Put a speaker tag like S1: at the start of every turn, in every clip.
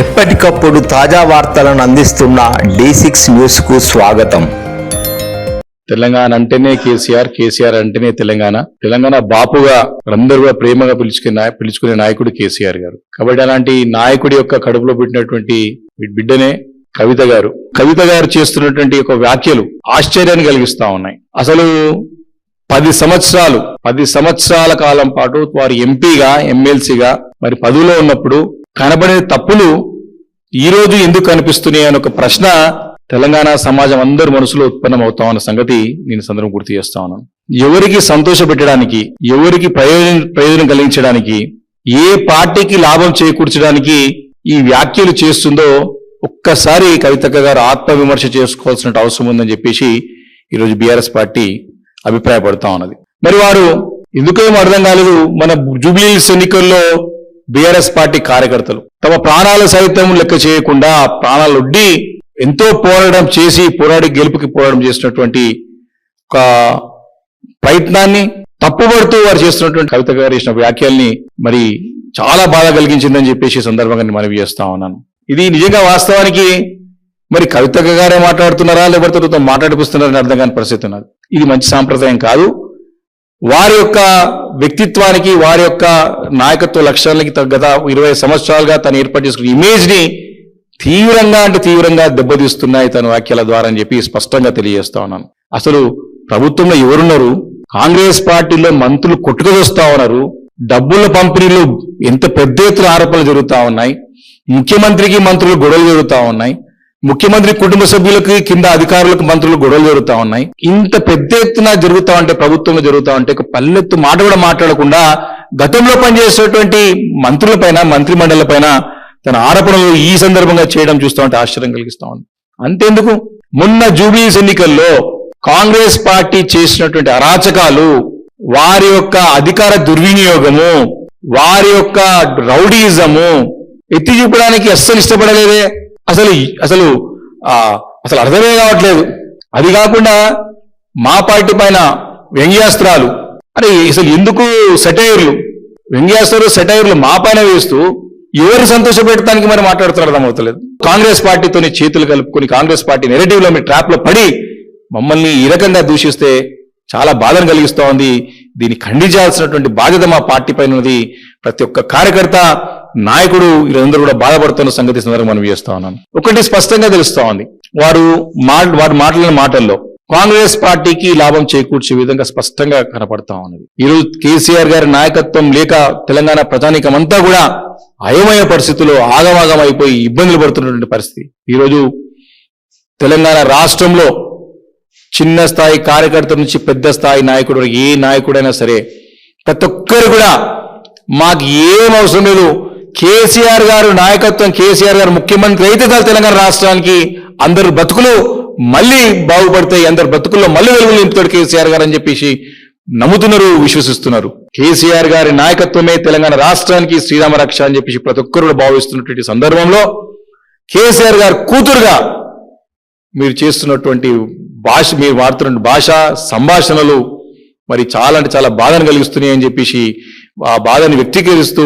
S1: ఎప్పటికప్పుడు తాజా వార్తలను అందిస్తున్న డి సిక్స్ న్యూస్కు స్వాగతం.
S2: తెలంగాణ అంటేనే కేసీఆర్ కేసీఆర్ అంటేనే తెలంగాణ. తెలంగాణ బాపుగా అందరూ కూడా ప్రేమగా పిలుచుకునే పిలుచుకునే నాయకుడు కేసీఆర్ గారు. కాబట్టి అలాంటి నాయకుడి యొక్క కడుపులో పెట్టినటువంటి బిడ్డనే కవిత గారు. కవిత గారు చేస్తున్నటువంటి ఒక వ్యాఖ్యలు ఆశ్చర్యాన్ని కలిగిస్తా ఉన్నాయి. అసలు పది సంవత్సరాలు పది సంవత్సరాల కాలం పాటు వారు ఎంపీగా ఎమ్మెల్సీగా మరి పదవిలో ఉన్నప్పుడు కనబడే తప్పులు ఈ రోజు ఎందుకు కనిపిస్తున్నాయి అని ఒక ప్రశ్న తెలంగాణ సమాజం అందరి మనసులో ఉత్పన్నం అవుతామన్న సంగతి నేను సందర్భం గుర్తు చేస్తా ఉన్నాను. ఎవరికి సంతోష పెట్టడానికి ఎవరికి ప్రయోజనం ప్రయోజనం కలిగించడానికి ఏ పార్టీకి లాభం చేకూర్చడానికి ఈ వ్యాఖ్యలు చేస్తుందో ఒక్కసారి కవితక్క గారు ఆత్మవిమర్శ చేసుకోవాల్సిన అవసరం ఉందని చెప్పేసి ఈరోజు బీఆర్ఎస్ పార్టీ అభిప్రాయపడతా ఉన్నది. మరి వారు ఎందుకేం అర్థం కాలేదు? మన జూబ్లీ ఎన్నికల్లో బీఆర్ఎస్ పార్టీ కార్యకర్తలు తమ ప్రాణాలు సైతం లెక్క చేయకుండా ఆ ప్రాణాలు ఒడ్డి ఎంతో పోరాటం చేసి పోరాడి గెలుపుకి పోరాటం చేసినటువంటి ఒక ప్రయత్నాన్ని తప్పుపడుతూ వారు చేస్తున్నటువంటి కవిత గారు చేసిన వ్యాఖ్యల్ని మరి చాలా బాధ కలిగించిందని చెప్పేసి సందర్భంగా నేను మనవి చేస్తా ఉన్నాను. ఇది నిజంగా వాస్తవానికి మరి కవిత గారే మాట్లాడుతున్నారా లేకపోతే మాట్లాడిపిస్తున్నారని అర్థం కాని పరిస్థితి ఉన్నది. ఇది మంచి సాంప్రదాయం కాదు. వారి యొక్క వ్యక్తిత్వానికి వారి యొక్క నాయకత్వ లక్ష్యాలకి తగ్గత ఇరవై సంవత్సరాలుగా తను ఏర్పాటు చేసుకున్న ఇమేజ్ని తీవ్రంగా అంటే తీవ్రంగా దెబ్బతీస్తున్నాయి తన వ్యాఖ్యల ద్వారా అని చెప్పి స్పష్టంగా తెలియజేస్తా ఉన్నాను. అసలు ప్రభుత్వంలో ఎవరున్నారు? కాంగ్రెస్ పార్టీలో మంత్రులు కొట్టుకొస్తా ఉన్నారు. డబ్బుల పంపిణీలు ఎంత పెద్ద ఎత్తున ఆరోపణలు జరుగుతా ఉన్నాయి. ముఖ్యమంత్రికి మంత్రులు గొడవలు జరుగుతా ఉన్నాయి. ముఖ్యమంత్రి కుటుంబ సభ్యులకి కింద అధికారులకు మంత్రులు గొడవలు జరుగుతా ఉన్నాయి. ఇంత పెద్ద ఎత్తున జరుగుతా ఉంటే ప్రభుత్వంలో జరుగుతా ఉంటే పల్లెత్తు మాట కూడా మాట్లాడకుండా గతంలో పనిచేసేటువంటి మంత్రులపైన మంత్రి మండలిపైన తన ఆరోపణలు ఈ సందర్భంగా చేయడం చూస్తా ఉంటే ఆశ్చర్యం కలిగిస్తా ఉంది. అంతేందుకు? మొన్న జూబ్లీస్ ఎన్నికల్లో కాంగ్రెస్ పార్టీ చేసినటువంటి అరాచకాలు వారి యొక్క అధికార దుర్వినియోగము వారి యొక్క రౌడీజము ఎత్తి చూపడానికి అస్సలు ఇష్టపడలేదే. అసలు అసలు ఆ, అసలు అర్థమే కావట్లేదు. అది కాకుండా మా పార్టీ పైన వ్యంగ్యాస్త్రాలు. అరే అసలు ఎందుకు సెటైర్లు? వ్యంగ్యాస్త్రాలు సెటైర్లు మా పైన వేస్తూ ఎవరు సంతోషపెట్టడానికి మరి మాట్లాడుతున్నారు అర్థమవుతలేదు కాంగ్రెస్ పార్టీతోనే చేతులు కలుపుకొని కాంగ్రెస్ పార్టీ నెరేటివ్లో మీ ట్రాప్లో పడి మమ్మల్ని ఈ రకంగా దూషిస్తే చాలా బాధను కలిగిస్తోంది. దీన్ని ఖండించాల్సినటువంటి బాధ్యత మా పార్టీ పైన ఉన్నది. ప్రతి ఒక్క కార్యకర్త నాయకుడు వీరందరూ కూడా బాధపడుతున్న సంగతి సందర్భంగా మనం చేస్తా ఉన్నాను ఒకటి స్పష్టంగా తెలుస్తా ఉంది. వారు మా వారు మాట్లాడిన మాటల్లో కాంగ్రెస్ పార్టీకి లాభం చేకూర్చే విధంగా స్పష్టంగా కనపడతా ఉన్నది. ఈరోజు కేసీఆర్ గారి నాయకత్వం లేక తెలంగాణ ప్రజానీకం అంతా కూడా అయోమయ పరిస్థితుల్లో ఆగమాగం అయిపోయి ఇబ్బందులు పడుతున్నటువంటి పరిస్థితి. ఈరోజు తెలంగాణ రాష్ట్రంలో చిన్న స్థాయి కార్యకర్త నుంచి పెద్ద స్థాయి నాయకుడు ఏ నాయకుడైనా సరే ప్రతి ఒక్కరు కూడా మాకు ఏం అవసరం లేదు కేసీఆర్ గారు నాయకత్వం కేసీఆర్ గారు ముఖ్యమంత్రి అయితే తెలంగాణ రాష్ట్రానికి అందరు బతుకులు మళ్ళీ బాగుపడతాయి అందరు బతుకుల్లో మళ్ళీ వెలుగులు నింపుతాడు కేసీఆర్ గారు అని చెప్పేసి నమ్ముతున్నారు విశ్వసిస్తున్నారు. కేసీఆర్ గారి నాయకత్వమే తెలంగాణ రాష్ట్రానికి శ్రీరామ రక్ష అని చెప్పేసి ప్రతి ఒక్కరు భావిస్తున్నటువంటి సందర్భంలో కేసీఆర్ గారు కూతురుగా మీరు చేస్తున్నటువంటి భాష మీరు వాడుతున్న భాష సంభాషణలు మరి చాలా అంటే చాలా బాధను కలిగిస్తున్నాయి అని చెప్పేసి ఆ బాధను వ్యక్తీకరిస్తూ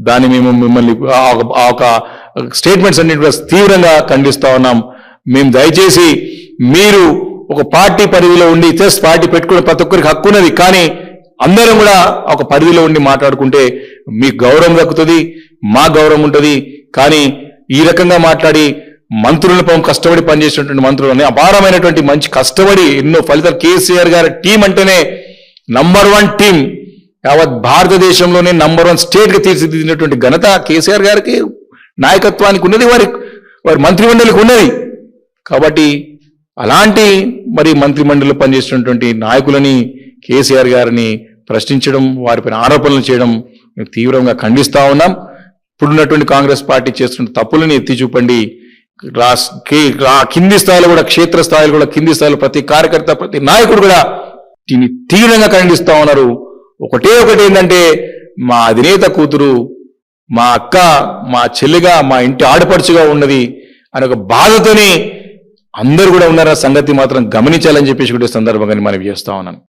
S2: దాన్ని మేము మిమ్మల్ని ఆ ఒక- స్టేట్మెంట్స్ అన్నిటి కూడా తీవ్రంగా ఖండిస్తా ఉన్నాం. మేము దయచేసి మీరు ఒక పార్టీ పరిధిలో ఉండి చెస్ పార్టీ పెట్టుకునే ప్రతి ఒక్కరికి హక్కు ఉన్నది కానీ అందరం కూడా ఒక పరిధిలో ఉండి మాట్లాడుకుంటే మీకు గౌరవం దక్కుతుంది మా గౌరవం ఉంటుంది. కానీ ఈ రకంగా మాట్లాడి మంత్రులను పాపం కష్టపడి పనిచేసినటువంటి మంత్రులని అపారమైనటువంటి మంచి కష్టపడి ఎన్నో ఫలితాలు కేసీఆర్ గారి టీం అంటేనే నంబర్ వన్ టీం. యావత్ భారతదేశంలోనే నంబర్ వన్ స్టేట్గా తీర్చిదిద్దినటువంటి ఘనత కేసీఆర్ గారికి నాయకత్వానికి ఉన్నది వారి వారి మంత్రిమండలికి ఉన్నది. కాబట్టి అలాంటి మరి మంత్రిమండలిలో పనిచేసినటువంటి నాయకులని కేసీఆర్ గారిని ప్రశ్నించడం వారిపైన ఆరోపణలు చేయడం మేము తీవ్రంగా ఖండిస్తూ ఉన్నాం. ఇప్పుడున్నటువంటి కాంగ్రెస్ పార్టీ చేస్తున్న తప్పులని ఎత్తి చూపండి. రా- కింది స్థాయిలో కూడా క్షేత్ర స్థాయిలో కూడా కింది స్థాయిలో ప్రతి కార్యకర్త ప్రతి నాయకుడు కూడా దీన్ని తీవ్రంగా ఖండిస్తూ ఉన్నారు. ఒకటే ఒకటి ఏంటంటే మా అధినేత కూతురు మా అక్క మా చెల్లిగా మా ఇంటి ఆడపడుచుగా ఉన్నది అనే ఒక బాధతోని అందరూ కూడా ఉన్నారన్న సంగతి మాత్రం గమనించాలని చెప్పేసి కూడా సందర్భంగా నేను మనవి చేస్తా ఉన్నాను.